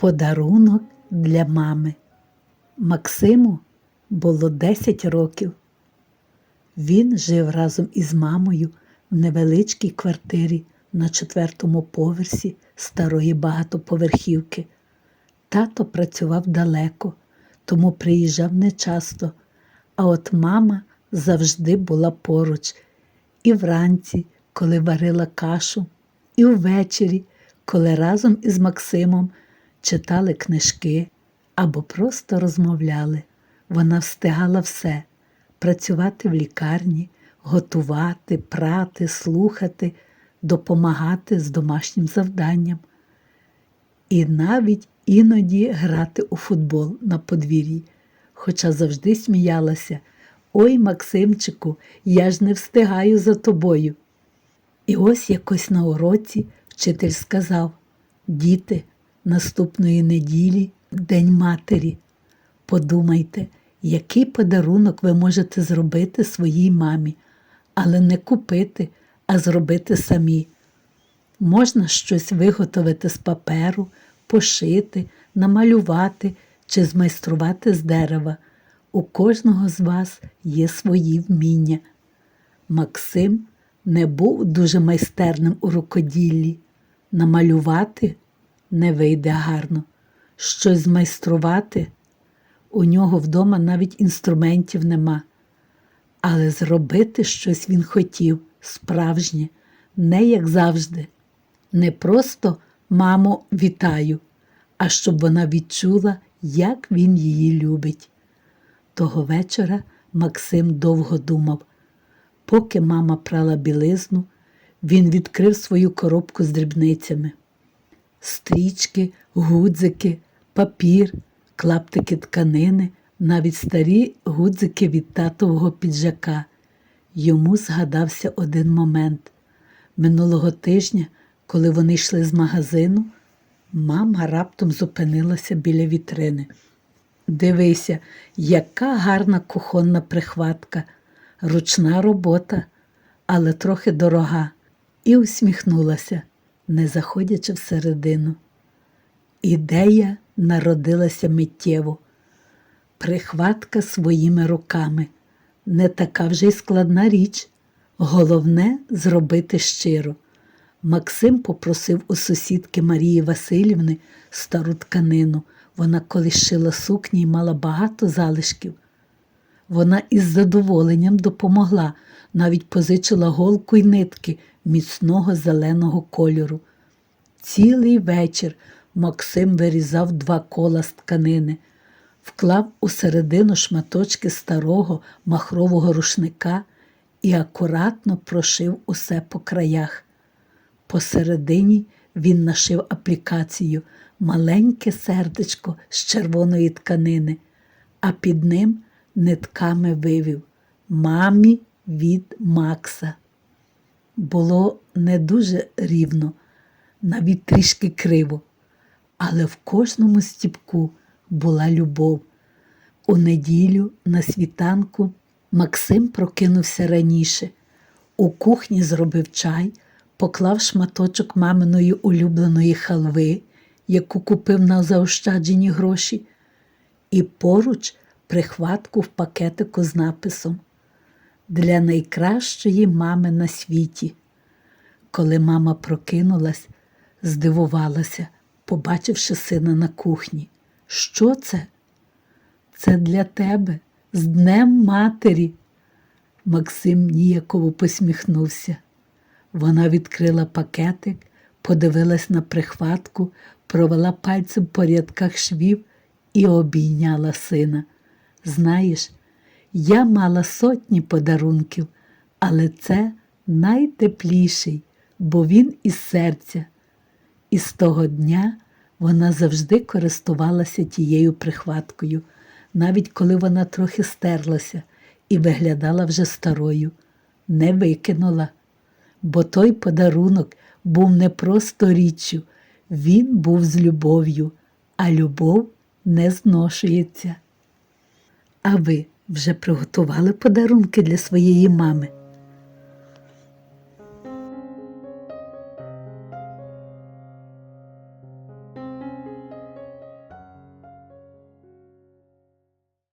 Подарунок для мами. Максиму було 10 років. Він жив разом із мамою в невеличкій квартирі на четвертому поверсі старої багатоповерхівки. Тато працював далеко, тому приїжджав нечасто, а от мама завжди була поруч і вранці, коли варила кашу, і ввечері, коли разом із Максимом читали книжки або просто розмовляли. Вона встигала все працювати в лікарні, готувати, прати, слухати, допомагати з домашнім завданням. І навіть іноді грати у футбол на подвір'ї, хоча завжди сміялася. Ой, Максимчику, я ж не встигаю за тобою. І ось якось на уроці вчитель сказав: Діти, наступної неділі День матері. Подумайте, який подарунок ви можете зробити своїй мамі, але не купити, а зробити самі. Можна щось виготовити з паперу, пошити, намалювати чи змайструвати з дерева. У кожного з вас є свої вміння. Максим не був дуже майстерним у рукоділлі. Намалювати не вийде гарно, щось змайструвати. У нього вдома навіть інструментів нема. Але зробити щось він хотів справжнє, не як завжди. Не просто мамо, вітаю, а щоб вона відчула, як він її любить. Того вечора Максим довго думав. Поки мама прала білизну, він відкрив свою коробку з дрібницями. Стрічки, гудзики, папір, клаптики тканини, навіть старі гудзики від татового піджака. Йому згадався один момент. Минулого тижня, коли вони йшли з магазину, мама раптом зупинилася біля вітрини. Дивися, яка гарна кухонна прихватка, ручна робота, але трохи дорога, і усміхнулася, не заходячи всередину. Ідея народилася миттєво. Прихватка своїми руками не така вже й складна річ. Головне зробити щиро. Максим попросив у сусідки Марії Васильівни стару тканину. Вона колись шила сукні і мала багато залишків. Вона із задоволенням допомогла, навіть позичила голку й нитки міцного зеленого кольору. Цілий вечір Максим вирізав два кола з тканини, вклав у середину шматочки старого махрового рушника і акуратно прошив усе по краях. Посередині він нашив аплікацію маленьке сердечко з червоної тканини, а під ним нитками вивів Мамі від Макса. Було не дуже рівно, навіть трішки криво, але в кожному стіпку була любов. У неділю на світанку Максим прокинувся раніше. У кухні зробив чай, поклав шматочок маминої улюбленої халви, яку купив на заощаджені гроші, і поруч прихватку в пакетику з написом Для найкращої мами на світі. Коли мама прокинулась, здивувалася, побачивши сина на кухні. Що це? Це для тебе, з Днем Матері. Максим ніяково посміхнувся. Вона відкрила пакетик, подивилась на прихватку, провела пальцем по рядках швів і обійняла сина. Знаєш, я мала сотні подарунків, але це найтепліший, бо він із серця. І з того дня вона завжди користувалася тією прихваткою, навіть коли вона трохи стерлася і виглядала вже старою, не викинула, бо той подарунок був не просто річчю, він був з любов'ю, а любов не зношується. А ви вже приготували подарунки для своєї мами?